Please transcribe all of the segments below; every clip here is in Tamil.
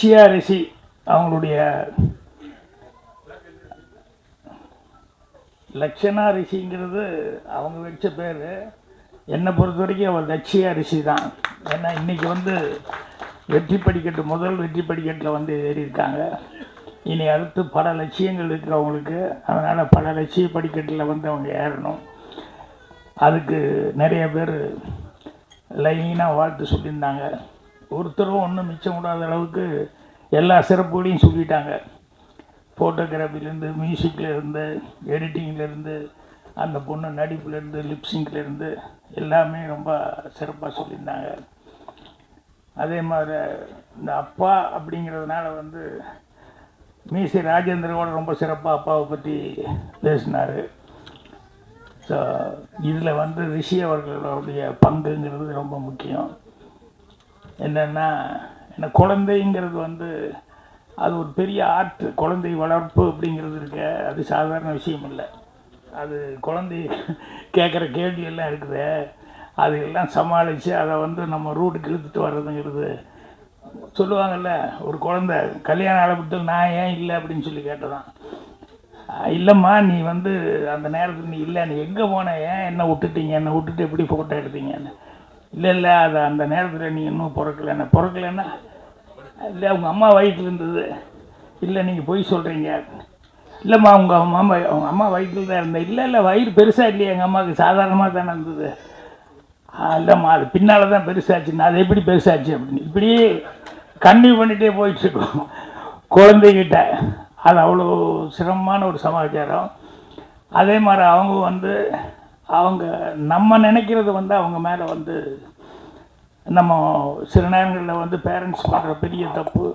லட்சியா ரிஷி அவங்களுடைய லட்சணா ரிஷிங்கிறது அவங்க வச்ச பேர். என்னை பொறுத்த வரைக்கும் அவள் லட்சியா ரிஷி தான். ஏன்னா இன்னைக்கு வந்து வெற்றி படிக்கட்டு முதல் வெற்றி படிக்கட்டில் வந்து ஏறியிருக்காங்க. இனி அடுத்து பல லட்சியங்கள் இருக்கிறவங்களுக்கு அதனால் பல லட்சிய படிக்கட்டில் வந்து அவங்க ஏறணும். அதுக்கு நிறைய பேர் லைனாக வாழ்த்து சொல்லியிருந்தாங்க. ஒருத்தரும் ஒன்றும் மிச்சம் விடாத அளவுக்கு எல்லா சிறப்புகளையும் சொல்லிட்டாங்க. ஃபோட்டோகிராஃபிலேருந்து மியூசிக்லேருந்து எடிட்டிங்லேருந்து அந்த பொண்ணு நடிப்புலேருந்து லிப்ஸிங்லேருந்து எல்லாமே ரொம்ப சிறப்பாக சொல்லியிருந்தாங்க. அதே மாதிரி இந்த அப்பா அப்படிங்கிறதுனால வந்து மீசி ராஜேந்திரோட ரொம்ப சிறப்பாக அப்பாவை பற்றி பேசினார். ஸோ இதில் வந்து ரிஷி அவர்களுடைய பங்குங்கிறது ரொம்ப முக்கியம். என்னென்னா இந்த குழந்தைங்கிறது வந்து அது ஒரு பெரிய ஆர்ட் குழந்தை வளர்ப்பு அப்படிங்கிறது இருக்க அது சாதாரண விஷயம் இல்லை. அது குழந்தை கேட்குற கேள்வி எல்லாம் இருக்குது அது எல்லாம் சமாளித்து அதை வந்து நம்ம ரூட்டுக்கு இழுத்துட்டு வர்றதுங்கிறது சொல்லுவாங்கல்ல ஒரு குழந்தை கல்யாண ஆரம்பத்தில் நான் ஏன் இல்லை? அப்படின்னு சொல்லி கேட்டதான். இல்லைம்மா நீ வந்து அந்த நேரத்தில் நீ இல்லை. நீ எங்கே போன? ஏன் என்ன விட்டுட்டீங்க? என்னை விட்டுட்டு எப்படி ஃபோட்டோ எடுத்தீங்கன்னு? இல்லை இல்லை அது அந்த நேரத்தில் நீ இன்னும் பிறக்கலைன்னா. பிறக்கலைன்னா இல்லை உங்கள் அம்மா வயிற்றில் இருந்தது. இல்லை நீங்கள் பொய் சொல்கிறீங்க இல்லைம்மா உங்கள் அம்மா அவங்க அம்மா வயிற்றில் தான் இருந்தேன். இல்லை இல்லை வயிறு பெருசாக இல்லையா எங்கள் அம்மாவுக்கு சாதாரணமாக தானே இருந்தது. இல்லைம்மா அது பின்னால் தான் பெருசாச்சுன்னு அது எப்படி பெருசாச்சு அப்படின்னு. இப்படி கன்னியூ பண்ணிகிட்டே போயிட்டுருக்கோம். குழந்தைகிட்ட. அது அவ்வளோ சிரமமான ஒரு சமாச்சாரம். அதே மாதிரி அவங்க வந்து அவங்க நம்ம நினைக்கிறது வந்து அவங்க மேலே வந்து நம்ம சில நேரங்களில் வந்து பேரண்ட்ஸ் பண்ணுற பெரிய தப்பு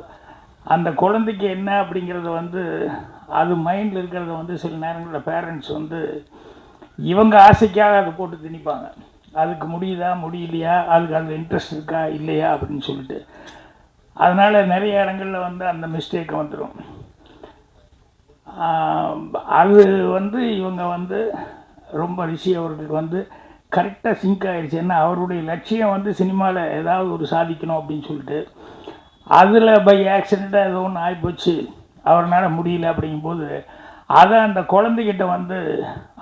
அந்த குழந்தைக்கு என்ன அப்படிங்கிறத வந்து அது மைண்டில் இருக்கிறத வந்து சில நேரங்களில் பேரண்ட்ஸ் வந்து இவங்க ஆசைக்காக அதை போட்டு திணிப்பாங்க. அதுக்கு முடியுதா முடியலையா அதுக்கு அதில் இன்ட்ரெஸ்ட் இருக்கா இல்லையா அப்படின்னு சொல்லிட்டு. அதனால் நிறைய இடங்களில் வந்து அந்த மிஸ்டேக் வந்துடும் அது வந்து இவங்க வந்து ரொம்ப ரிஷி அவர்களுக்கு வந்து கரெக்டாக சிங்க் ஆகிடுச்சு ஏன்னா அவருடைய லட்சியம் வந்து சினிமாவில் ஏதாவது ஒரு சாதிக்கணும் அப்படின்னு சொல்லிட்டு அதில் பை ஆக்சிடெண்ட்டாக ஏதோ ஒன்று ஆகிப்போச்சு அவரால் முடியல அப்படிங்கும்போது அதை அந்த குழந்தைகிட்ட வந்து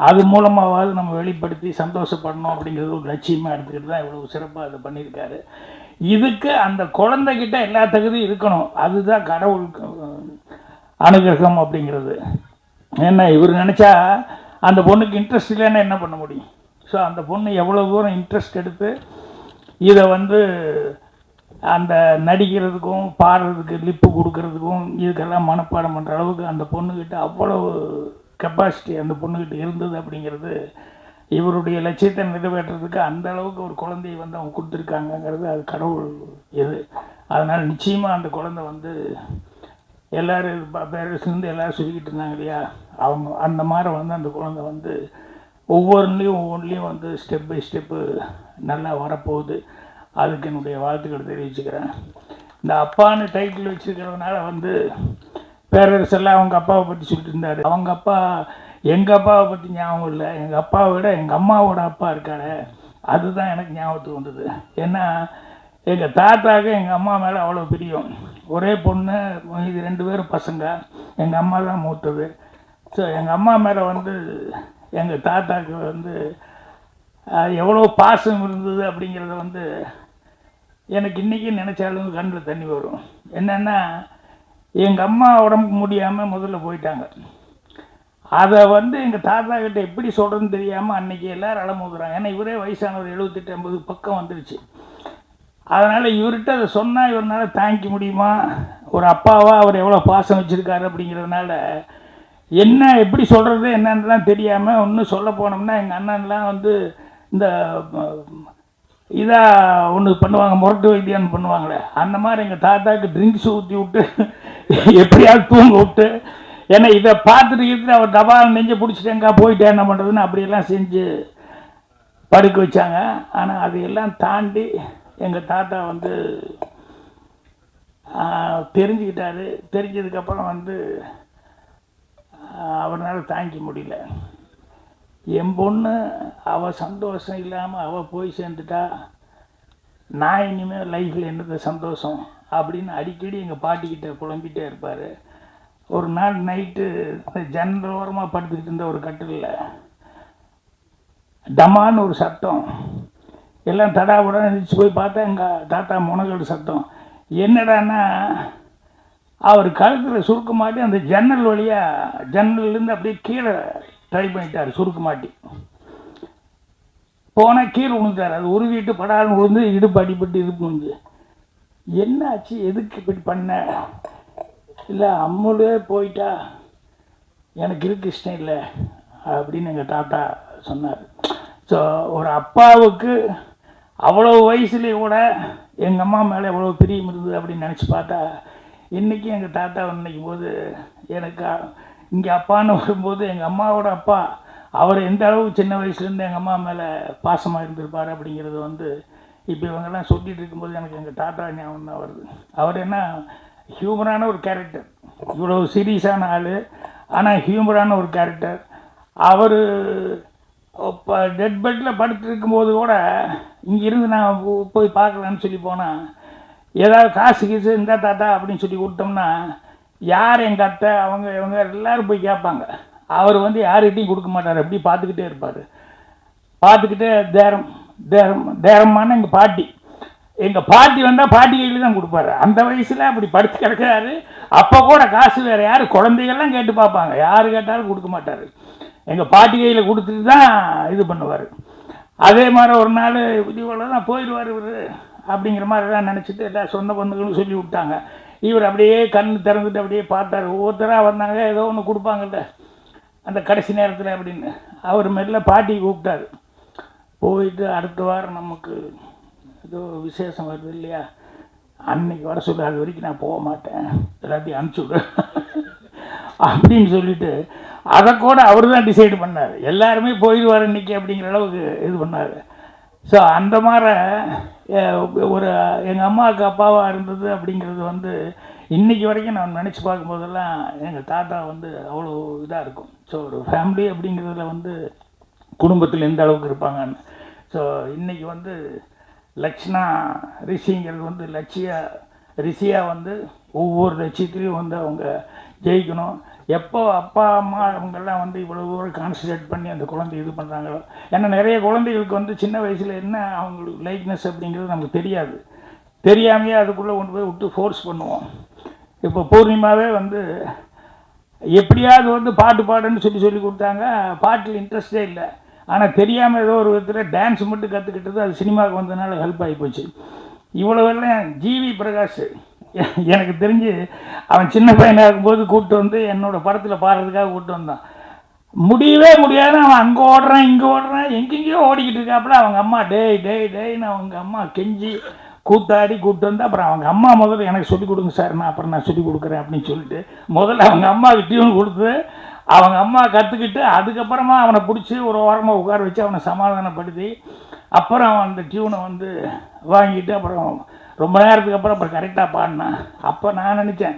அது மூலமாவது நம்ம வெளிப்படுத்தி சந்தோஷப்படணும் அப்படிங்கிறது ஒரு லட்சியமாக எடுத்துக்கிட்டு தான் இவ்வளோ சிறப்பாக அதை பண்ணியிருக்காரு. இதுக்கு அந்த குழந்தைகிட்ட எல்லா தகுதியும் இருக்கணும். அதுதான் கடவுள் அனுகிரகம் அப்படிங்கிறது. ஏன்னா இவர் நினச்சா அந்த பொண்ணுக்கு இன்ட்ரெஸ்ட் இல்லைன்னா என்ன பண்ண முடியும்? ஸோ அந்த பொண்ணு எவ்வளோ தூரம் இன்ட்ரெஸ்ட் எடுத்து இதை வந்து அந்த நடிக்கிறதுக்கும் பாடுறதுக்கு லிப்பு கொடுக்கறதுக்கும் இதுக்கெல்லாம் மனப்பாடம் பண்ணுற அளவுக்கு அந்த பொண்ணுக்கிட்ட அவ்வளவு கெப்பாசிட்டி அந்த பொண்ணுக்கிட்ட இருந்தது அப்படிங்கிறது இவருடைய லட்சியத்தை நிறைவேற்றுறதுக்கு அந்த அளவுக்கு ஒரு குழந்தையை வந்து அவங்க கொடுத்துருக்காங்கங்கிறது அது கடவுள் இது. அதனால் நிச்சயமாக அந்த குழந்தை வந்து எல்லோரும் பேரண்ட்ஸ்லேருந்து எல்லோரும் சொல்லிக்கிட்டு இருந்தாங்க இல்லையா? அவங்க அந்த மாதிரி வந்து அந்த குழந்தை வந்து ஒவ்வொன்றுலேயும் ஒவ்வொன்றுலேயும் வந்து ஸ்டெப் பை ஸ்டெப்பு நல்லா வரப்போகுது. அதுக்கு என்னுடைய வாழ்த்துக்கள் தெரிவிச்சுக்கிறேன். இந்த அப்பான்னு டைட்டில் வச்சுருக்கிறதுனால வந்து பேரரசெல்லாம் அவங்க அப்பாவை பற்றி சொல்லிட்டு இருந்தார். அவங்க அப்பா எங்கள் அப்பாவை பற்றி ஞாபகம் இல்லை. எங்கள் அப்பாவை விட எங்கள் அம்மாவோட அப்பா இருக்காரு. அதுதான் எனக்கு ஞாபகத்துக்கு வந்தது. ஏன்னா எங்கள் தாத்தாவுக்கு எங்கள் அம்மா மேலே அவ்வளோ பிரியம். ஒரே பொண்ணு இது ரெண்டு பேரும் பசங்க. எங்கள் அம்மா தான் மூத்தது. ஸோ எங்கள் அம்மா மேலே வந்து எங்கள் தாத்தாவுக்கு வந்து எவ்வளோ பாசம் இருந்தது? அப்படிங்கிறத வந்து எனக்கு இன்றைக்கி நினச்சாலும் கண்ணில் தண்ணி வரும். என்னென்னா எங்கள் அம்மா உடம்புக்கு முடியாமல் முதல்ல போயிட்டாங்க. அதை வந்து எங்கள் தாத்தா கிட்ட எப்படி சொல்கிறதுன்னு தெரியாமல் அன்னைக்கு எல்லோரும் அலமுதுறாங்க. ஏன்னா இவரே வயசானவர் எழுபத்தெட்டு ஐம்பது பக்கம் வந்துருச்சு. அதனால் இவர்கிட்ட அதை சொன்னால் இவரால் தாங்கிக்க முடியுமா? ஒரு அப்பாவாக அவர் எவ்வளோ பாசம் வச்சுருக்காரு அப்படிங்கிறதுனால என்ன எப்படி சொல்கிறது என்னன்னுலாம் தெரியாமல் ஒன்றும் சொல்ல போனோம்னா எங்கள் அண்ணன்லாம் வந்து இந்த இதாக ஒன்று பண்ணுவாங்க முரட்டு வைத்தியம் பண்ணுவாங்களே அந்த மாதிரி எங்கள் தாத்தாவுக்கு ட்ரிங்க்ஸ் ஊற்றி விட்டு எப்படியாவது தூங்க விட்டு ஏன்னா இதை பார்த்துட்டு அவர் டபால் நெஞ்சு பிடிச்சிட்டு எங்கே என்ன பண்ணுறதுன்னு அப்படியெல்லாம் செஞ்சு படுக்க வச்சாங்க. ஆனால் அதையெல்லாம் தாண்டி எங்கள் தாத்தா வந்து தெரிஞ்சுக்கிட்டாரு. தெரிஞ்சதுக்கப்புறம் வந்து அவரால் தாங்கிக்க முடியல. என் பொண்ணு அவள் சந்தோஷம் இல்லாமல் அவள் போய் சேர்ந்துட்டா நான் இனிமேல் லைஃப்பில் என்னது சந்தோஷம்? அப்படின்னு அடிக்கடி எங்கள் பாட்டிக்கிட்ட புலம்பிகிட்டே இருப்பார். ஒரு நாள் நைட்டு ஜன்னல் ஓரமாக படுத்துக்கிட்டு இருந்த ஒரு கட்டிலில் டமான்னு ஒரு சத்தம். எல்லாம் தடாபுடம் எழுந்திரிச்சு போய் பார்த்தா எங்கள் தாத்தா முனகோடு சத்தம். என்னடான்னா அவர் கழுத்தில் சுருக்க மாட்டி அந்த ஜன்னல் வழியாக ஜன்னல்லேருந்து அப்படியே கீழே ட்ரை பண்ணிட்டார் சுருக்க மாட்டி. போனால் கீழே விழுந்தார். அது உருவிட்டு படான்னு விழுந்து இடுப்பு அடிபட்டு இது விழுந்து. என்னாச்சு? எதுக்கு இப்படி பண்ண? இல்லை அம்முலே போயிட்டா. எனக்கு இருக்கு இஷ்டம் இல்லை அப்படின்னு எங்கள் தாத்தா சொன்னார். ஸோ ஒரு அப்பாவுக்கு அவ்வளோ வயசுலேயே கூட எங்கள் அம்மா மேலே எவ்வளோ பிரியம் இருந்தது அப்படின்னு நினச்சி பார்த்தா இன்றைக்கி எங்கள் தாத்தா நினைக்கும் போது எனக்கு இங்கே அப்பான்னு வரும்போது எங்கள் அம்மாவோட அப்பா அவர் எந்த அளவு சின்ன வயசுலேருந்து எங்கள் அம்மா மேலே பாசமாக இருந்திருப்பார் அப்படிங்கிறது வந்து இப்போ இவங்கெல்லாம் சொல்லிகிட்டு இருக்கும்போது எனக்கு எங்கள் தாத்தா ஞாபகம் தான் வருது. அவர் என்ன ஹியூமரான ஒரு கேரக்டர் இவ்வளோ சீரியஸான ஆள். ஆனால் ஹியூமரான ஒரு கேரக்டர் அவர் இப்போ டெட் பெட்டில் படுத்துருக்கும்போது கூட இங்கேருந்து நான் போய் பார்க்கலான்னு சொல்லி போனால் ஏதாவது காசு கீசு இந்த தாத்தா அப்படின்னு சொல்லி விட்டோம்னா யார் எங்கள் அத்தை அவங்க இவங்க எல்லாரும் போய் கேட்பாங்க. அவர் வந்து யார்கிட்டையும் கொடுக்க மாட்டார். அப்படி பார்த்துக்கிட்டே இருப்பார். பார்த்துக்கிட்டே தேரம் தேரம் தேரமான எங்கள் பாட்டி. எங்கள் பாட்டி வந்தால் பாட்டி கையில் தான் கொடுப்பாரு. அந்த வயசில் அப்படி படுத்து கிடக்கிறாரு. அப்போ கூட காசு வேறு யார் குழந்தைகள்லாம் கேட்டு பார்ப்பாங்க. யார் கேட்டாலும் கொடுக்க மாட்டார். எங்கள் பாட்டி கையில் கொடுத்துட்டு தான் இது பண்ணுவார். அதே மாதிரி ஒரு நாள் இவ்வளோ தான் போயிடுவார் இவர். அப்படிங்கிற மாதிரி தான் நினச்சிட்டு எல்லா சொந்த பந்துகளும் சொல்லி விட்டாங்க. இவர் அப்படியே கண் திறந்துட்டு அப்படியே பார்த்தாரு. ஒவ்வொருத்தராக வந்தாங்க ஏதோ ஒன்று கொடுப்பாங்கல்ல. அந்த கடைசி நேரத்தில் அப்படின்னு. அவர் மெல்ல பாட்டி கூப்பிட்டாரு. போயிட்டு அடுத்த வாரம் நமக்கு ஏதோ விசேஷம் வருது இல்லையா? அன்னைக்கு வர சொல்லு அது வரைக்கும் நான் போக மாட்டேன். எல்லாத்தையும் அனுப்பிச்சி விடு. அப்படின்னு சொல்லிட்டு அதை கூட அவர் தான் டிசைடு பண்ணார். எல்லாருமே போயிடுவார் இன்னைக்கு அப்படிங்கிற அளவுக்கு இது பண்ணார். ஸோ அந்த மாதிரி ஒரு எங்கள் அம்மாவுக்கு அப்பாவாக இருந்தது அப்படிங்கிறது வந்து இன்றைக்கி வரைக்கும் நான் நினச்சி பார்க்கும்போதெல்லாம் எங்கள் தாத்தா வந்து அவ்வளோ இதாக இருக்கும். ஸோ ஒரு ஃபேமிலி அப்படிங்கிறதுல வந்து குடும்பத்தில் எந்த அளவுக்கு இருப்பாங்கன்னு. ஸோ இன்றைக்கி வந்து லட்சணா ரிஷிங்கிறது வந்து லட்சிய ரிஷியாக வந்து ஒவ்வொரு லட்சியத்துலேயும் வந்து அவங்க ஜெயிக்கணும். எப்போ அப்பா அம்மா அவங்கெல்லாம் வந்து இவ்வளோ தூரம் கான்சன்ட்ரேட் பண்ணி அந்த குழந்தை இது பண்ணுறாங்களோ ஏன்னா நிறைய குழந்தைகளுக்கு வந்து சின்ன வயசில் என்ன அவங்களுக்கு லைக்னஸ் அப்படிங்கிறது நமக்கு தெரியாது. தெரியாமையே அதுக்குள்ளே கொண்டு போய் விட்டு ஃபோர்ஸ் பண்ணுவோம். இப்போ பூர்ணிமாவே வந்து எப்படியாவது வந்து பாட்டு பாடுன்னு சொல்லி சொல்லி கொடுத்தாங்க. பாட்டில் இன்ட்ரெஸ்டே இல்லை. ஆனால் தெரியாமல் ஏதோ ஒரு விதத்தில் டான்ஸ் மட்டும் கற்றுக்கிட்டது அது சினிமாவுக்கு வந்ததுனால ஹெல்ப் ஆகி போச்சு. இவ்வளவெல்லாம் ஜிவி பிரகாஷ் எனக்கு தெரிஞ்சு அவன் சின்ன பையனாக இருக்கும்போது கூப்பிட்டு வந்து என்னோட படத்தில் பாடுறதுக்காக கூப்பிட்டு வந்தான். முடியவே முடியாது அவன் அங்கே ஓடுறான் இங்கே ஓடுறான் எங்கெங்கேயோ ஓடிக்கிட்டு இருக்காப்புல. அவங்க அம்மா டேய் டேய் டேய்னு அவங்க அம்மா கெஞ்சி கூத்தாடி கூப்பிட்டு வந்து அப்புறம் அவங்க அம்மா முதல்ல எனக்கு சொல்லிக் கொடுங்க சார் நான் அப்புறம் நான் சொல்லிக் கொடுக்குறேன் அப்படின்னு சொல்லிட்டு முதல்ல அவங்க அம்மாவுக்கு டியூன் கொடுத்து அவங்க அம்மா கற்றுக்கிட்டு அதுக்கப்புறமா அவனை பிடிச்சி ஒரு ஓரமாக உட்கார வச்சு அவனை சமாதானப்படுத்தி அப்புறம் அவன் அந்த டியூனை வந்து வாங்கிட்டு அப்புறம் ரொம்ப நேரத்துக்கு அப்புறம் அப்புறம் கரெக்டாக பாடினான் அப்போ நான் நினச்சேன்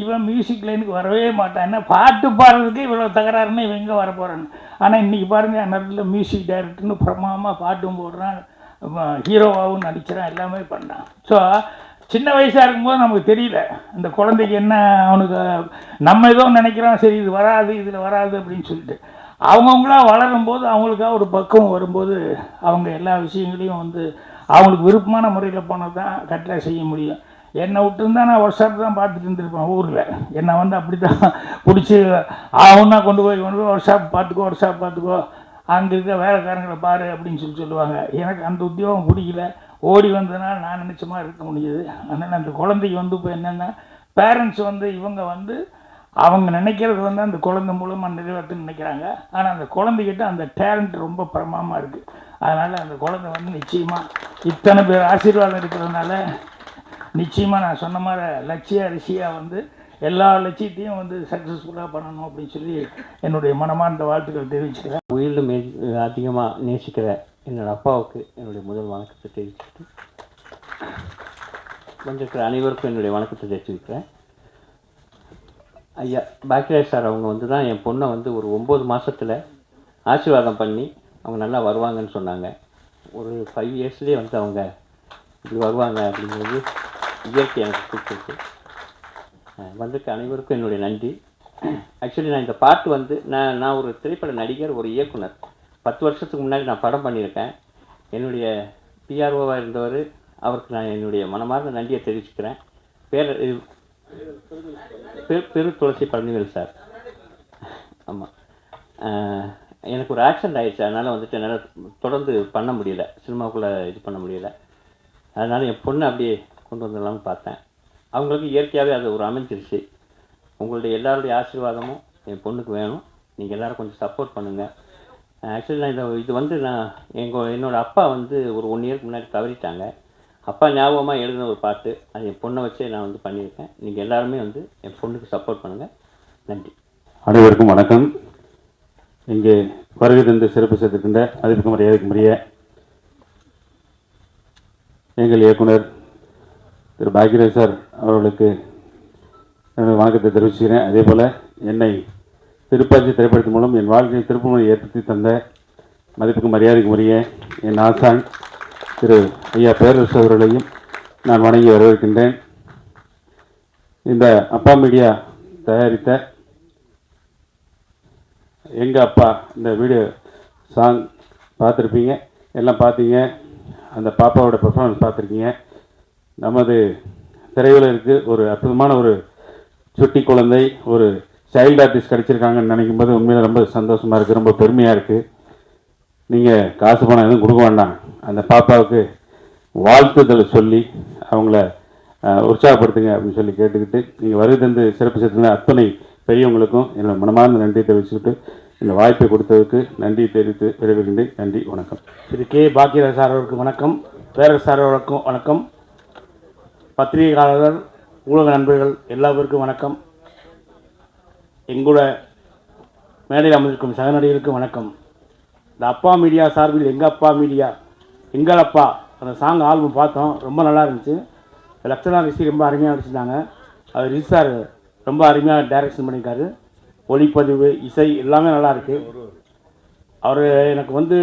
இவன் மியூசிக் லைனுக்கு வரவே மாட்டான். என்ன பாட்டு பாடுறதுக்கு இவ்வளோ தகராறுன்னு இவன் எங்கே வரப்போகிறான்னு ஆனால் இன்றைக்கி பாருங்கள் நல்ல மியூசிக் டைரக்டர்னு பிரமாமாக பாட்டும் போடுறான். ஹீரோவாகவும் நடிக்கிறான் எல்லாமே பண்ணான். ஸோ சின்ன வயசாக இருக்கும்போது நமக்கு தெரியல இந்த குழந்தைக்கு என்ன அவனுக்கு நம்ம ஏதோ நினைக்கிறோம் சரி இது வராது இதில் வராது அப்படின்னு சொல்லிட்டு. அவங்கவுங்களா வளரும்போது அவங்களுக்காக ஒரு பக்குவம் வரும்போது அவங்க எல்லா விஷயங்களையும் வந்து அவங்களுக்கு விருப்பமான முறையில் போனால் தான் கரெக்டாக செய்ய முடியும். என்னை விட்டுருந்தா நான் ஒர்க் ஷாப் தான் பார்த்துட்டு இருந்திருப்பேன் ஊரில். என்னை வந்து அப்படி தான் பிடிச்சி ஆகுன்னா கொண்டு போய் கொண்டு போய் ஒர்க் ஷாப் பார்த்துக்கோ ஒர்க் ஷாப் பார்த்துக்கோ. அங்கே இருக்க வேலைக்காரங்களை பாரு அப்படின்னு சொல்லி சொல்லுவாங்க. எனக்கு அந்த உத்தியோகம் பிடிக்கல. ஓடி வந்ததுனால நான் நினச்ச மாதிரி இருக்க முடியுது. அதனால் அந்த குழந்தைக்கு வந்து இப்போ என்னென்னா பேரண்ட்ஸ் வந்து இவங்க வந்து அவங்க நினைக்கிறது வந்து அந்த குழந்தை மூலமாக நிறைவேற்றுன்னு நினைக்கிறாங்க. ஆனால் அந்த குழந்தைகிட்ட அந்த டேலண்ட் ரொம்ப பிரமாமாக இருக்குது அதனால் அந்த குழந்தை வந்து நிச்சயமாக இத்தனை பேர் ஆசீர்வாதம் இருக்கிறதுனால நிச்சயமாக நான் சொன்ன மாதிரி லட்சிய அரிசியாக வந்து எல்லா லட்சியத்தையும் வந்து சக்ஸஸ்ஃபுல்லாக பண்ணணும் அப்படின்னு சொல்லி என்னுடைய மனமார்ந்த வாழ்த்துக்கள் தெரிவிச்சுக்கிறேன். உயிரில் மே அதிகமாக நேசிக்கிற என்னோடய அப்பாவுக்கு என்னுடைய முதல் வணக்கத்தை தெரிவிச்சுட்டு வந்திருக்கிற அனைவருக்கும் என்னுடைய வணக்கத்தை தெரிவிச்சுக்கிறேன். ஐயா பாக்கியராஜ் சார் அவங்க வந்து தான் என் பொண்ணை வந்து ஒரு ஒம்பது மாதத்தில் ஆசீர்வாதம் பண்ணி அவங்க நல்லா வருவாங்கன்னு சொன்னாங்க. ஒரு ஃபைவ் இயர்ஸ்லேயே வந்து அவங்க இப்படி வருவாங்க அப்படிங்கிறது இயற்கை எனக்கு பிடிச்சிருக்கு வந்திருக்க அனைவருக்கும் என்னுடைய நன்றி. ஆக்சுவலி நான் இந்த பாட்டு வந்து நான் நான் ஒரு திரைப்பட நடிகர் ஒரு இயக்குனர். பத்து வருஷத்துக்கு முன்னாடி நான் படம் பண்ணியிருக்கேன். என்னுடைய பிஆர்ஓவாக இருந்தவர் அவருக்கு நான் என்னுடைய மனமார்ந்த நன்றியை தெரிவிச்சுக்கிறேன். பேர பெரு துளசி பழனிவேல் சார். ஆமாம் எனக்கு ஒரு ஆக்சிடென்ட் ஆயிடுச்சு. அதனால் வந்துட்டு என்னால் தொடர்ந்து பண்ண முடியல. சினிமாவுக்குள்ளே இது பண்ண முடியல. அதனால் என் பொண்ணை அப்படியே கொண்டு வந்துடலாம்னு பார்த்தேன். அவங்களுக்கு இயற்கையாகவே அது ஒரு அமைஞ்சிருச்சு. உங்களுடைய எல்லாருடைய ஆசீர்வாதமும் என் பொண்ணுக்கு வேணும். நீங்கள் எல்லோரும் கொஞ்சம் சப்போர்ட் பண்ணுங்கள் ஆக்சுவலி நான் இதை இது வந்து நான் எங்கள் என்னோடய அப்பா வந்து ஒரு ஒன் இயருக்கு முன்னாடி தவறிட்டாங்க. அப்பா ஞாபகமாக எழுதின ஒரு பாட்டு. அது என் பொண்ணை வச்சே நான் வந்து பண்ணியிருக்கேன். நீங்கள் எல்லாருமே வந்து என் பொண்ணுக்கு சப்போர்ட் பண்ணுங்கள் நன்றி. அனைவருக்கும் வணக்கம். இங்கே வருகை தந்து சிறப்பு சேர்த்திருக்கின்ற மதிப்புக்கும் மரியாதைக்கு உரிய எங்கள் இயக்குனர் திரு பாக்யராஜ் சார் அவர்களுக்கு எனது வணக்கத்தை தெரிவிச்சுக்கிறேன். அதே போல் என்னை திருப்பாச்சி திரைப்படத்தின் மூலம் என் வாழ்க்கையை திருப்புமுனை ஏற்படுத்தி தந்த மதிப்புக்கு மரியாதைக்கு உரிய என் ஆசான் திரு ஐயா பேரரசு அவர்களையும் நான் வணங்கி வரவேற்கின்றேன். இந்த அப்பா மீடியா தயாரித்த எங்கள் அப்பா இந்த வீடியோ சாங் பார்த்துருப்பீங்க. எல்லாம் பார்த்தீங்க. அந்த பாப்பாவோட பர்ஃபார்மன்ஸ் பார்த்துருக்கீங்க. நமது திரையுலகிற்கு ஒரு அற்புதமான ஒரு சுட்டி குழந்தை ஒரு சைல்டு ஆர்டிஸ்ட் கிடச்சிருக்காங்கன்னு நினைக்கும் போது உண்மையில் ரொம்ப சந்தோஷமாக இருக்குது ரொம்ப பெருமையாக இருக்குது நீங்கள் காசு பணம் எதுவும் கொடுக்க வேண்டாம். அந்த பாப்பாவுக்கு வாழ்த்துதல் சொல்லி அவங்கள உற்சாகப்படுத்துங்க அப்படின்னு சொல்லி கேட்டுக்கிட்டு நீங்கள் வருகை தந்து சிறப்பு சேர்த்துங்க அத்தனை பெரியவங்களுக்கும் என்னோட மனமார்ந்த நன்றியை தெரிவிச்சுக்கிட்டு இந்த வாய்ப்பை கொடுத்ததுக்கு நன்றி தெரிவித்து விரைவுகின்றேன் நன்றி வணக்கம். திரு கே. பாக்கியராஜ் சார் அவருக்கு வணக்கம். பேரரசு சார் அவருக்கும் வணக்கம். பத்திரிகையாளர்கள் ஊடக நண்பர்கள் எல்லாருக்கும் வணக்கம். எங்கூட மேடையில் அமர்ந்திருக்கும் சகநடிகருக்கும் வணக்கம். இந்த அப்பா மீடியா சார்பில் எங்கள் அப்பா மீடியா எங்கள் அப்பா அந்த சாங் ஆல்பம் பார்த்தோம். ரொம்ப நல்லா இருந்துச்சு. லக்ஷனா ரிஷி ரொம்ப அருமையாக நடிச்சிருந்தாங்க. அது ரிஷி சார் ரொம்ப அருமையாக டைரக்ஷன் பண்ணியிருக்காரு. ஒளிப்பதிவு இசை எல்லாமே நல்லாயிருக்கு அவர் எனக்கு வந்து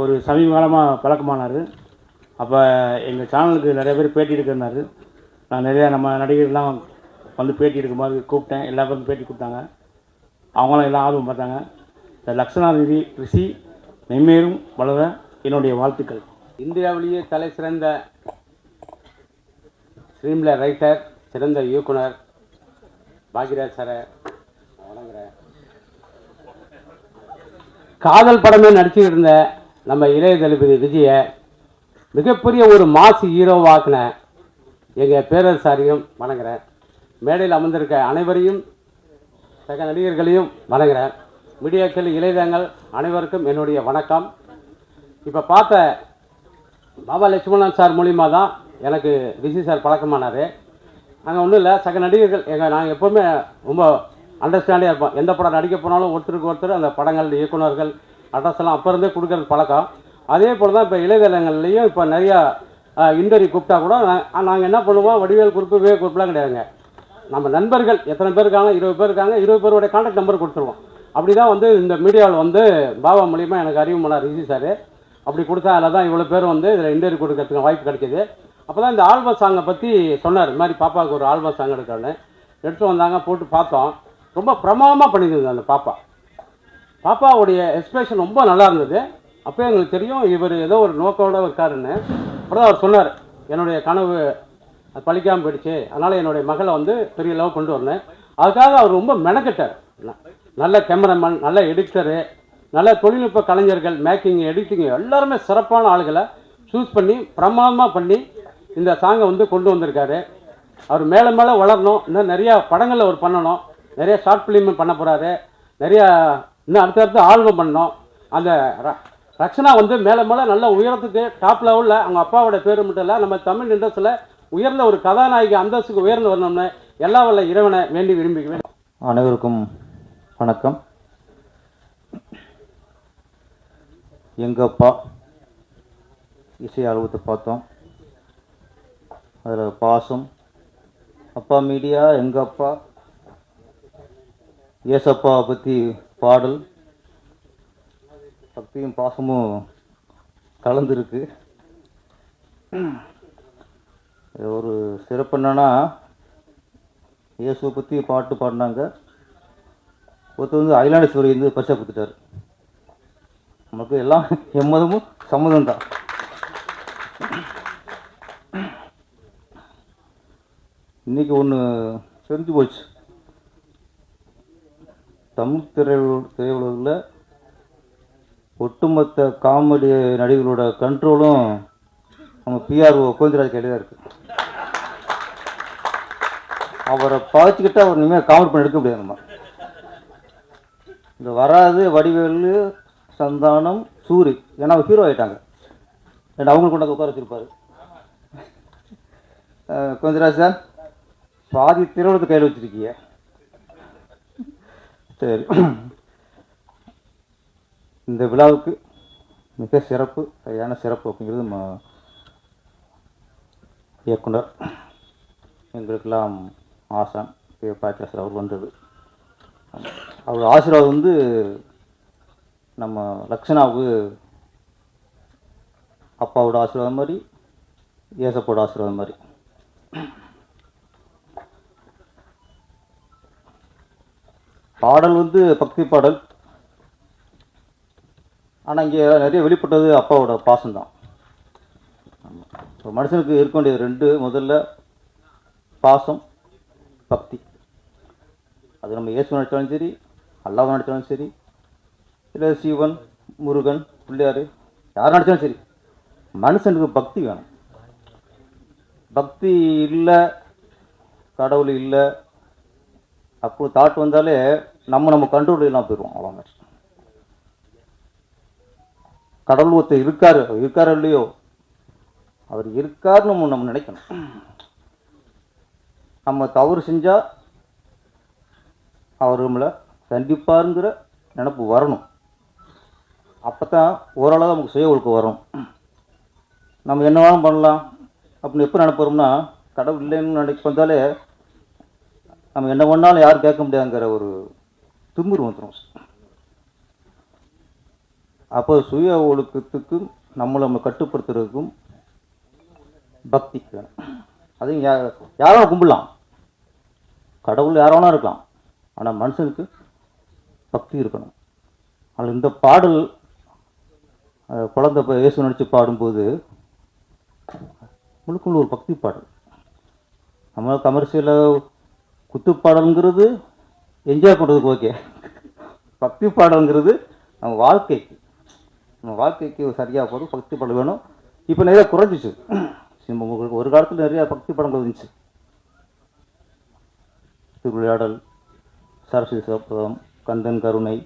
ஒரு சமீப காலமாக பழக்கமானார். அப்போ எங்கள் சேனலுக்கு நிறைய பேர் பேட்டி எடுக்கிறாரு நான் நிறையா நம்ம நடிகர்லாம் வந்து பேட்டி எடுக்கும்போது கூப்பிட்டேன். எல்லா பேரும் பேட்டி கொடுத்தாங்க. அவங்களும் எல்லாம் ஆர்வம் பார்த்தாங்க. இந்த லக்ஷணா ரிஷி மென்மேலும் வளர என்னுடைய வாழ்த்துக்கள். இந்தியாவிலேயே தலை சிறந்த ஸ்ட்ரீமில் ரைட்டர் சிறந்த இயக்குனர் பாக்யராஜ் சாரை வணங்குறேன் காதல் படமே நடிச்சுக்கிட்டு இருந்த நம்ம இளைய தளபதி விஜய மிகப்பெரிய ஒரு மாசு ஹீரோவாக்குன எங்கள் பேரரசாரையும் வணங்குறேன் மேடையில் அமர்ந்திருக்க அனைவரையும் சக நடிகர்களையும் வணங்குறேன் மீடியாக்கள் இளைஞர்கள் அனைவருக்கும் என்னுடைய வணக்கம். இப்போ பார்த்த பாபா லட்சுமணன் சார் மூலிமா தான் எனக்கு ரிஷி சார் பழக்கமானார். நாங்கள் ஒன்றும் இல்லை சக நடிகர்கள் எங்கள் நாங்கள் எப்போவுமே ரொம்ப அண்டர்ஸ்டாண்டியாக இருப்போம் எந்த படம் நடிக்க போனாலும் ஒருத்தருக்கு ஒருத்தர் அந்த படங்கள் இயக்குனர்கள் அட்ரஸ் எல்லாம் அப்போ இருந்தே கொடுக்குறது பழக்கம். அதே போல் தான் இப்போ இளையதளங்கள்லேயும் இப்போ நிறையா இன்டர்வியூ கூப்பிட்டா கூட நாங்கள் என்ன பண்ணுவோம்? வடிவேல் குறிப்பு விவேக் குறிப்புலாம் கிடையாதுங்க. நம்ம நண்பர்கள் எத்தனை பேர் இருக்காங்க? இருபது பேர் இருக்காங்க. இருபது பேருடைய கான்டாக்ட் நம்பர் கொடுத்துருவோம். அப்படி தான் வந்து இந்த மீடியாவில் வந்து பாபா மூலியமாக எனக்கு அறிமுகமானார் ரிஷி சார் அப்படி கொடுத்தா தான் இவ்வளோ பேர் வந்து இதில் இன்டர்வியூ கொடுக்கறதுக்கு வாய்ப்பு கிடைக்கிது அப்போ தான் இந்த ஆல்பம் சாங்கை பற்றி சொன்னார். இது மாதிரி பாப்பாவுக்கு ஒரு ஆல்பம் சாங் எடுக்கிறேன்னு எடுத்து வந்தாங்க போட்டு பார்த்தோம். ரொம்ப பிரமாதமாக பண்ணியிருந்தது அந்த பாப்பா. பாப்பாவுடைய எக்ஸ்பிரஷன் ரொம்ப நல்லா இருந்தது. அப்போ எங்களுக்கு தெரியும் இவர் ஏதோ ஒரு நோக்கோட இருக்காருன்னு. அப்புறம் அவர் சொன்னார். என்னுடைய கனவு அது பழிக்காமல் போயிடுச்சு. அதனால் என்னுடைய மகளை வந்து பெரிய லெவல் கொண்டு வரணும். அதுக்காக அவர் ரொம்ப மெனக்கெட்டார். நல்ல கேமராமேன் நல்ல எடிட்டரு நல்ல தொழில்நுட்ப கலைஞர்கள் மேக்கிங் எடிட்டிங் எல்லாருமே சிறப்பான ஆளுகளை சூஸ் பண்ணி பிரமாதமாக பண்ணி இந்த சாங்கை வந்து கொண்டு வந்திருக்காரு. அவர் மேலே மேலே வளரணும். இன்னும் நிறையா படங்கள் அவர் பண்ணணும். நிறைய ஷார்ட் ஃபிலிம் பண்ண போகிறாரு நிறையா இன்னும் அடுத்தடுத்து ஆல்பம் பண்ணணும். அந்த ர- வந்து மேலே மேலே நல்ல உயரத்துக்கு டாப் லெவலில் அவங்க அப்பாவோட பேர் மட்டும் இல்லை நம்ம தமிழ் இண்டஸ்ட்ரியில் உயர்ந்த ஒரு கதாநாயகி அந்தஸ்துக்கு உயர்ந்து வரணும்னு எல்லா வல்ல இறைவனை வேண்டி விரும்புகிறேன். அனைவருக்கும் வணக்கம். எங்கள் அப்பா இசை அலுவலத்தை பார்த்தோம். அதில் பாசம். அப்பா மீடியா எங்கள் அப்பா ஏசப்பாவை பற்றி பாடல். பக்தியும் பாசமும் கலந்துருக்கு. ஒரு சிறப்பு என்னன்னா இயேசுவை பற்றி பாட்டு பாடினாங்க. ஒருத்தர் வந்து அகிலாண்டேஸ்வரி வந்து பரிசா கொடுத்துட்டாரு. நமக்கு எல்லாம் எம்மதமும் சம்மதம் தான். இன்னைக்கு ஒன்று தெரிஞ்சு போச்சு. தமிழ் திரையுல திரையுலகில் ஒட்டுமொத்த காமெடி நடிகர்களோட கண்ட்ரோலும் நம்ம பிஆர்ஓ கோவிந்தராஜ் கையில் தான் இருக்கு. அவரை பாய்ச்சிக்கிட்டு அவர் இனிமேல் காமெடி பண்ணி எடுக்க முடியாது நம்ம. இந்த வராது வடிவேலு சந்தானம் சூரி. ஏன்னா அவர் ஹீரோ ஆகிட்டாங்க ரெண்டு அவங்களுக்கு கொண்டாந்து உட்கார வச்சிருப்பாரு. கொஞ்சராஜ் சார் பாதி திருவிழத்தை கையில் வச்சிருக்கீங்க சரி. இந்த விழாவுக்கு மிக சிறப்பு சரியான சிறப்பு அப்படிங்கிறது நம்ம இயக்குனர் எங்களுக்கெல்லாம் ஆசான் கே. பாத்தியாசர் அவர் வந்தது. அவர் ஆசீர்வாதம் வந்து நம்ம லக்ஷனாவுக்கு அப்பாவோட ஆசீர்வாதம் மாதிரி ஏசப்போட ஆசீர்வாதம் மாதிரி. பாடல் வந்து பக்தி பாடல். ஆனால் இங்கே நிறைய வெளிப்பட்டது அப்பாவோட பாசம்தான். ஒரு மனுஷனுக்கு இருக்க வேண்டியது ரெண்டு முதல்ல பாசம் பக்தி. அது நம்ம இயேசு நினச்சாலும் சரி அல்லாவை நடித்தாலும் சரி இல்லை சிவன் முருகன் பிள்ளையார் யார் நடித்தாலும் சரி மனுஷனுக்கு பக்தி வேணும். பக்தி இல்லை கடவுள் இல்லை அப்போ தாட் வந்தாலே நம்ம நம்ம கண்ட்ரோல் இல்லாமல் போயிடுவோம் அவங்க கடவுள் ஒருத்தர் இருக்காரு இருக்காரு இல்லையோ அவர் இருக்காருன்னு நம்ம நம்ம நினைக்கணும். நம்ம தவறு செஞ்சால் அவர் நம்மளை கண்டிப்பாருங்கிற நினப்பு வரணும். அப்போ தான் ஓரளவு நமக்கு சுய ஒழுக்கம் வரும். நம்ம என்ன வேணாலும் பண்ணலாம். அப்படின்னு எப்போ நினைப்போம்னா கடவுள் இல்லைன்னு நினைக்க வந்தாலே நம்ம என்ன பண்ணாலும் யாரும் கேட்க முடியாதுங்கிற ஒரு திமுரு வந்துடும் அப்போ சுய ஒழுக்கத்துக்கும் நம்மளை நம்ம கட்டுப்படுத்துறதுக்கும் பக்திக்கு அதையும் யாரும் கும்பிடலாம். கடவுள் யார் வேணா இருக்கலாம். ஆனால் மனுஷனுக்கு பக்தி இருக்கணும். அதில் இந்த பாடல் குழந்தை இப்போ இயேசு நடித்து பாடும்போது முழுக்க ஒரு பக்தி பாடல். நம்ம கமர்ஷியலில் குத்துப்பாடல்ங்கிறது என்ஜாய் பண்ணுறதுக்கு ஓகே பக்தி பாடல்ங்கிறது நம்ம வாழ்க்கைக்கு. நம்ம வாழ்க்கைக்கு சரியாக போதும் பக்தி பாடல் வேணும். இப்போ நிறையா குறைஞ்சிச்சு. சினிமா ஒரு காலத்தில் நிறையா பக்தி படங்கள் இருந்துச்சு. திருவிளையாடல் சரஸ்வதி சிவப்பதம் கந்தன் கருணை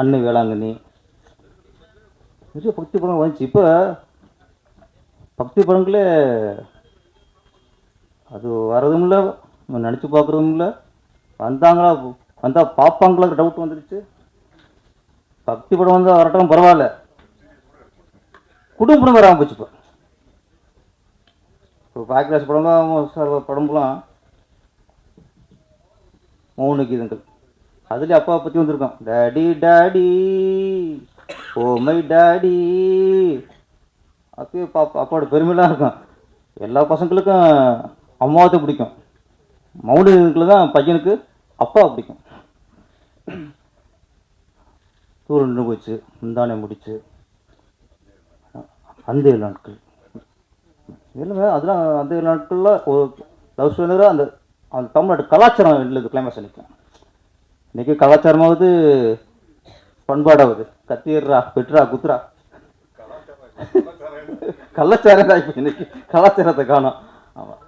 அன்னை வேளாங்கண்ணி. நிறைய பக்தி படங்கள் வந்துச்சு. இப்போ பக்தி படங்களே அது வர்றதும் இல்லை நினச்சி பார்க்குறதும் இல்லை. வந்தாங்களா வந்தால் பார்ப்பாங்களா டவுட் வந்துடுச்சு பக்தி படம் வந்தால் வரட்டும் பரவாயில்ல. குடும்ப படம் வராமல் போச்சு இப்போ. இப்போ பாக்கிராஜ் படம் சார் படம்லாம் மௌன கீதங்கள் அதுலேயே அப்பா பற்றி வந்திருக்கோம் daddy daddy oh my daddy அப்பயே பாப்பா அப்பாவோட பெருமைலாம் இருக்கும். எல்லா பசங்களுக்கும் அம்மாவத்தை பிடிக்கும். மவுண்டனுக்குள்ள தான் பையனுக்கு அப்பா பிடிக்கும். தூரம் நின்று போச்சு. முந்தானே முடிச்சு. அந்த ஏழு நாட்கள். இல்லைங்க அதெல்லாம் அந்த ஏழு நாட்களில் ஒரு லவ் ஸ்டோரி அந்த அந்த தமிழ்நாட்டு கலாச்சாரம் இல்லை கிளைமேக்ஸ் நிற்கும் இன்றைக்கி கலாச்சாரமாவது பண்பாடாவது. கத்திடுறா பெட்ரா குத்துறா கலாச்சாரம் தான் இப்போ இன்னைக்கு. கலாச்சாரத்தை காணும். ஆமாம்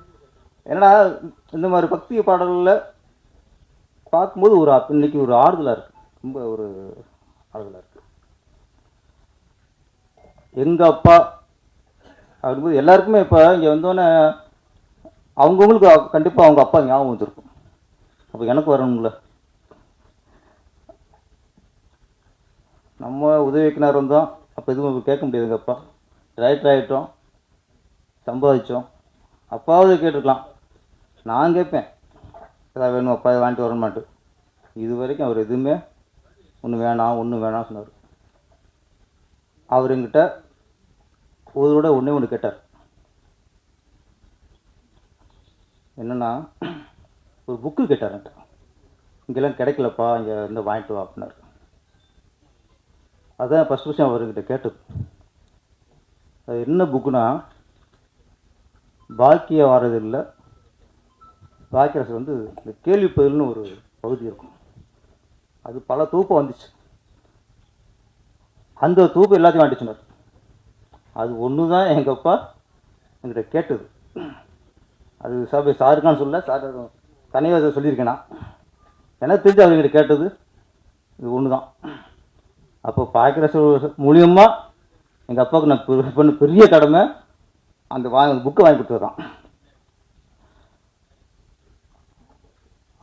என்னடா இந்த மாதிரி பக்தி பாடல்களில் பார்க்கும்போது ஒரு இன்னைக்கு ஒரு ஆறுதலாக இருக்கு. ரொம்ப ஒரு ஆறுதலாக இருக்கு. எங்கள் அப்பா அப்படிங்கும்போது எல்லாருக்குமே இப்போ இங்கே வந்தோடனே அவங்கவுங்களுக்கு கண்டிப்பாக அவங்க அப்பா ஞாபகம் வந்திருக்கும். அப்போ எனக்கு வரணும்ல. நம்ம உதவிக்கினார் வந்தோம். அப்போ எதுவும் கேட்க முடியாதுங்க அப்பா. ரைட்டர் ஆகிட்டோம் சம்பாதிச்சோம். அப்பாவது கேட்டிருக்கலாம். நான் கேட்பேன். ஏதாவது வேணும் அப்பா? இதை வாங்கிட்டு வரணுமான்ட்டு. இது வரைக்கும் அவர் எதுவுமே ஒன்று வேணாம் ஒன்றும் வேணாம் சொன்னார். அவர் என்கிட்ட ஒரு விட ஒன்றே ஒன்று கேட்டார். என்னென்னா ஒரு புக்கு கேட்டார்ன்ட்டு இங்கெல்லாம் கிடைக்கலப்பா இங்கே வந்து வாங்கிட்டு வா அப்படின்னாரு. அதான் ஃபஸ்ட் விஷயம் அவர்கிட்ட கேட்டது அது என்ன புக்குனா பாக்கிய வாரதில்லை பாக்கியரசு வந்து இந்த கேள்வி பதில்னு ஒரு பகுதி இருக்கும். அது பல தூக்கம் வந்துச்சு. அந்த தூக்கம் எல்லாத்தையும் வாங்கிட்டு அது ஒன்று தான் எங்கள் அப்பா என்கிட்ட கேட்டது. அது சார் சாருக்கான்னு சொல்ல சார் தனியாக அதை சொல்லியிருக்கேன். நான் எனக்கு தெரிஞ்சு அவர்கிட்ட கேட்டது இது ஒன்று தான் அப்போ பாக்கிரச மூலியமாக எங்கள் அப்பாவுக்கு நான் பண்ண பெரிய கடமை அந்த வாங்க புக்கை வாங்கி கொடுத்தது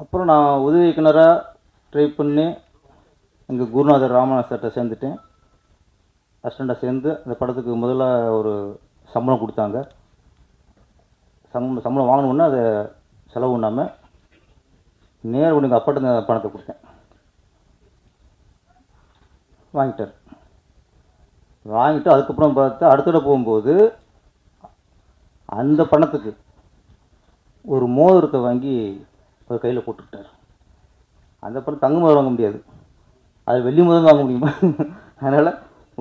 அப்புறம் நான் உதவி இயக்குனராக ட்ரை பண்ணி எங்கள் குருநாதர் ராமநாத் சார்கிட்ட சேர்ந்துட்டேன். அசிஸ்டண்ட்டாக சேர்ந்து அந்த படத்துக்கு முதல்ல ஒரு சம்பளம் கொடுத்தாங்க. சம்பளம் சம்பளம் வாங்கணுன்னா அதை செலவு பண்ணாமல் நேரம் எங்கள் அப்பாட்ட பணத்தை கொடுத்தேன். வாங்கிட்டார். வாங்கிட்டு அதுக்கப்புறம் பார்த்து அடுத்தட போகும்போது அந்த பணத்துக்கு ஒரு மோதிரத்தை வாங்கி அவர் கையில் போட்டுக்கிட்டார். அந்த பணம் தங்க மோதிரம் வாங்க முடியாது. அது வெள்ளி மோதிரம் வாங்க முடியுமா? அதனால்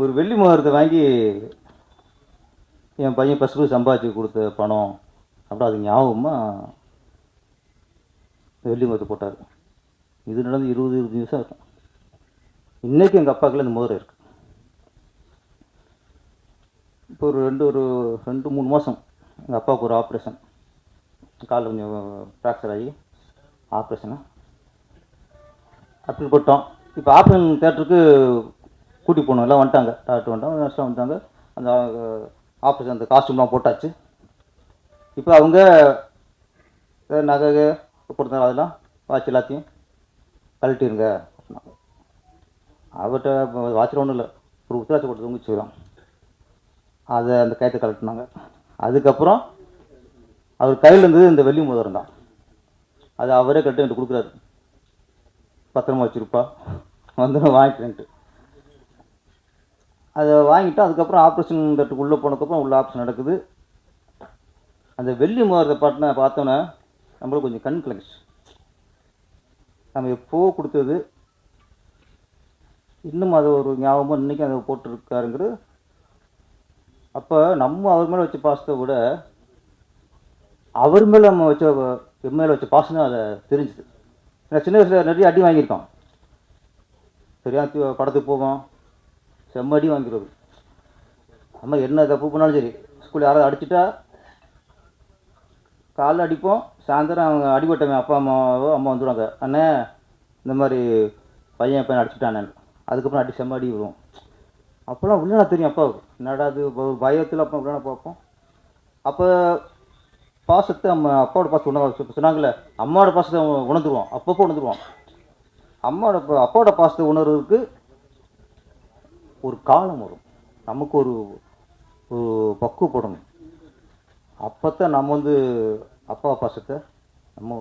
ஒரு வெள்ளி மோதிரத்தை வாங்கி என் பையன் ஃபஸ்ட்டு சம்பாதிச்சு கொடுத்த பணம். அப்புறம் அது ஞாபகமாக வெள்ளி மோதிரத்தை போட்டார். இது நடந்து இருபது இருபது நிமிஷம் இருக்கும் இன்றைக்கி எங்கள் அப்பாக்குள்ள இந்த மோதிரம் இருக்குது இப்போ ஒரு ரெண்டு ஒரு ரெண்டு மூணு மாதம் எங்கள் அப்பாவுக்கு ஒரு ஆப்ரேஷன் கால் கொஞ்சம் ஃப்ராக்சர் ஆகி ஆப்ரேஷனு அப்படி போட்டோம் இப்போ ஆப்ரேஷன் தேட்டருக்கு கூட்டி போகணும் எல்லாம் வந்துட்டாங்க. டாக்டர் வந்துட்டாங்க நர்ஸ்லாம் வந்துட்டாங்க. அந்த ஆப்ரேஷன் அந்த காஸ்டியூம்லாம் போட்டாச்சு. இப்போ அவங்க நகை கொடுத்தாங்க அதெல்லாம் வாட்ச் எல்லாத்தையும் கழட்டிருங்க அவர்கிட்ட வாட்சில் ஒன்றும் இல்லை. ஒரு உத்தராட்சி போட்டு தொங்கி வச்சுக்கிறோம் அதை அந்த கயத்தை கழட்டினாங்க. அதுக்கப்புறம் அவர் கையில் இருந்தது இந்த வெள்ளி மோதிரம் தான். அது அவரே கட்டு எனக்கு கொடுக்குறாரு. பத்திரமா வச்சுருப்பா. வந்து வாங்கிக்கிறேன்ட்டு அதை வாங்கிட்டு அதுக்கப்புறம் ஆப்ரேஷன் தட்டுக்கு உள்ளே போனதுக்கப்புறம் உள்ள ஆப்ரேஷன் நடக்குது. அந்த வெள்ளி மோதிரத்தை பாட்டின பார்த்தோன்னே நம்மளுக்கு கொஞ்சம் கண் கலங்கிச்சு நம்ம எப்போ கொடுத்தது இன்னும் அது ஒரு ஞாபகமாக இன்றைக்கும் அதை போட்டிருக்காருங்கிறது அப்போ நம்ம அவர் மேலே வச்ச பாசத்தை விட அவர் மேலே நம்ம வச்ச என் மேலே வச்ச பாசம் தான் அதை தெரிஞ்சுது. ஏன்னா சின்ன வயசில் நிறைய அடி வாங்கியிருக்கோம் சரியா படத்துக்கு போவோம் செம்ம அடி வாங்கிடுறது நம்ம என்ன தப்பு பண்ணாலும் சரி ஸ்கூல் யாராவது அடிச்சிட்டா காலைல அடிப்போம் சாயந்தரம் அவங்க அடிபட்டவன் அப்பா அம்மாவோ அம்மா வந்துடுவாங்க அண்ணே இந்த மாதிரி பையன் பையன் அடிச்சுட்டானே அதுக்கப்புறம் அடி செம்ம அடி விடுவோம் அப்போல்லாம் உள்ள தெரியும் அப்பாவுக்கு என்னடா அது ஒரு பயத்தில் அப்போ உள்ள பார்ப்போம். அப்போ பாசத்தை நம்ம அப்பாவோட பாசத்தை உணர சொன்னாங்களே அம்மாவோட பாசத்தை உணர்ந்துருவோம். அப்பப்போ உணர்ந்துருவோம். அம்மாவோட அப்பாவோட பாசத்தை உணர்றதுக்கு ஒரு காலம் வரும். நமக்கு ஒரு ஒரு பக்குவப்படணும் அப்போ தான் நம்ம வந்து அப்பா பாசத்தை நம்ம